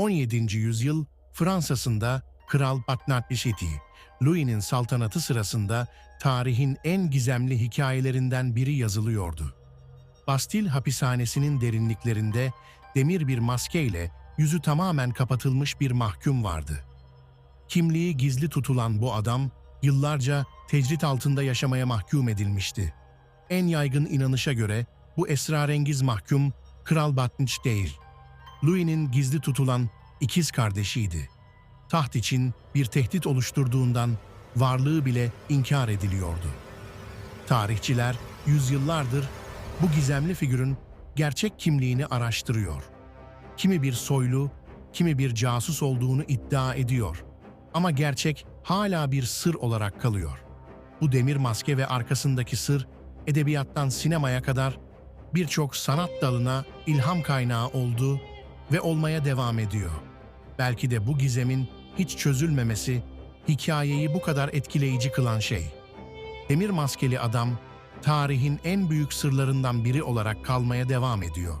17. yüzyıl Fransa'sında Kral Patnatişiti, Louis'nin saltanatı sırasında tarihin en gizemli hikayelerinden biri yazılıyordu. Bastil hapishanesinin derinliklerinde demir bir maskeyle yüzü tamamen kapatılmış bir mahkum vardı. Kimliği gizli tutulan bu adam yıllarca tecrit altında yaşamaya mahkum edilmişti. En yaygın inanışa göre bu esrarengiz mahkum Kral Batniç değil. Louis'nin gizli tutulan ikiz kardeşiydi. Taht için bir tehdit oluşturduğundan varlığı bile inkar ediliyordu. Tarihçiler yüzyıllardır bu gizemli figürün gerçek kimliğini araştırıyor. Kimi bir soylu, kimi bir casus olduğunu iddia ediyor. Ama gerçek hala bir sır olarak kalıyor. Bu demir maske ve arkasındaki sır, edebiyattan sinemaya kadar birçok sanat dalına ilham kaynağı oldu ve olmaya devam ediyor. Belki de bu gizemin hiç çözülmemesi, hikayeyi bu kadar etkileyici kılan şey. Demir maskeli adam, tarihin en büyük sırlarından biri olarak kalmaya devam ediyor.